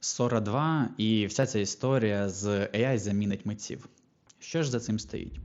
Сора 2 і вся ця історія з AI замінить митців. Що ж за цим стоїть?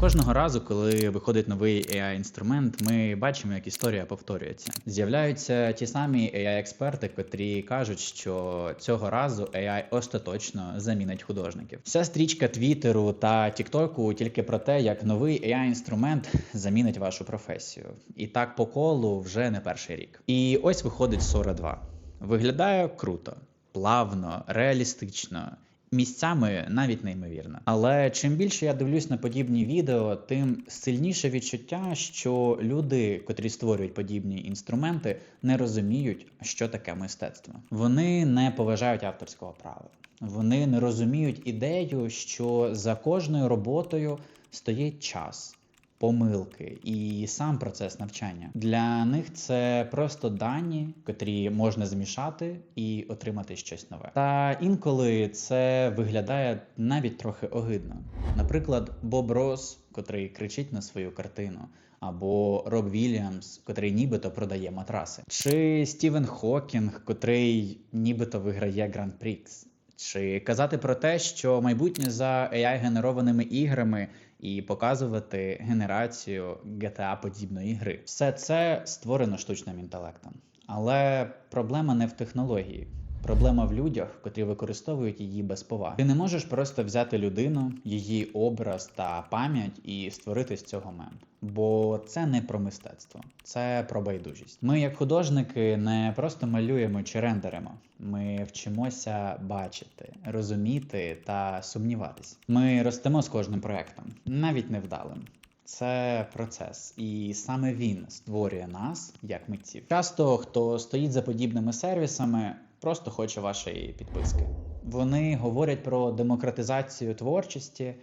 Кожного разу, коли виходить новий AI-інструмент, ми бачимо, як історія повторюється. З'являються ті самі AI-експерти, котрі кажуть, що цього разу AI остаточно замінить художників. Вся стрічка Твіттеру та Тіктоку тільки про те, як новий AI-інструмент замінить вашу професію. І так по колу вже не перший рік. І ось виходить Сора 2. Виглядає круто, плавно, реалістично. Місцями навіть неймовірно. Але чим більше я дивлюсь на подібні відео, тим сильніше відчуття, що люди, котрі створюють подібні інструменти, не розуміють, що таке мистецтво. Вони не поважають авторського права. Вони не розуміють ідею, що за кожною роботою стоїть час. Помилки і сам процес навчання для них це просто дані, котрі можна змішати і отримати щось нове. Та інколи це виглядає навіть трохи огидно. Наприклад, Боб Рос, котрий кричить на свою картину, або Роб Вільямс, котрий нібито продає матраси, чи Стівен Хокінг, котрий нібито виграє Гран-Прікс. Чи казати про те, що майбутнє за AI-генерованими іграми і показувати генерацію GTA подібної гри. Все це створено штучним інтелектом. Але проблема не в технології. Проблема в людях, котрі використовують її без поваги. Ти не можеш просто взяти людину, її образ та пам'ять і створити з цього мем. Бо це не про мистецтво, це про байдужість. Ми, як художники, не просто малюємо чи рендеримо. Ми вчимося бачити, розуміти та сумніватись. Ми ростемо з кожним проектом, навіть невдалим. Це процес, і саме він створює нас як митців. Часто хто стоїть за подібними сервісами, просто хоче вашої підписки. Вони говорять про демократизацію творчості,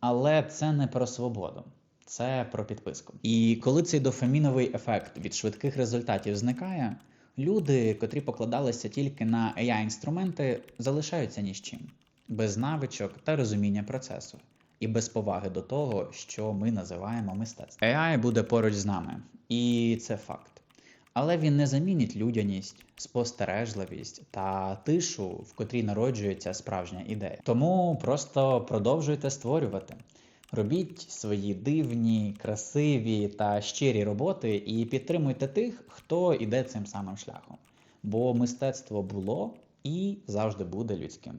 але це не про свободу. Це про підписку. І коли цей дофаміновий ефект від швидких результатів зникає, люди, котрі покладалися тільки на AI-інструменти, залишаються ні з чим, без навичок та розуміння процесу, і без поваги до того, що ми називаємо мистецтвом. AI буде поруч з нами, і це факт. Але він не замінить людяність, спостережливість та тишу, в котрій народжується справжня ідея. Тому просто продовжуйте створювати. Робіть свої дивні, красиві та щирі роботи і підтримуйте тих, хто іде цим самим шляхом. Бо мистецтво було і завжди буде людським.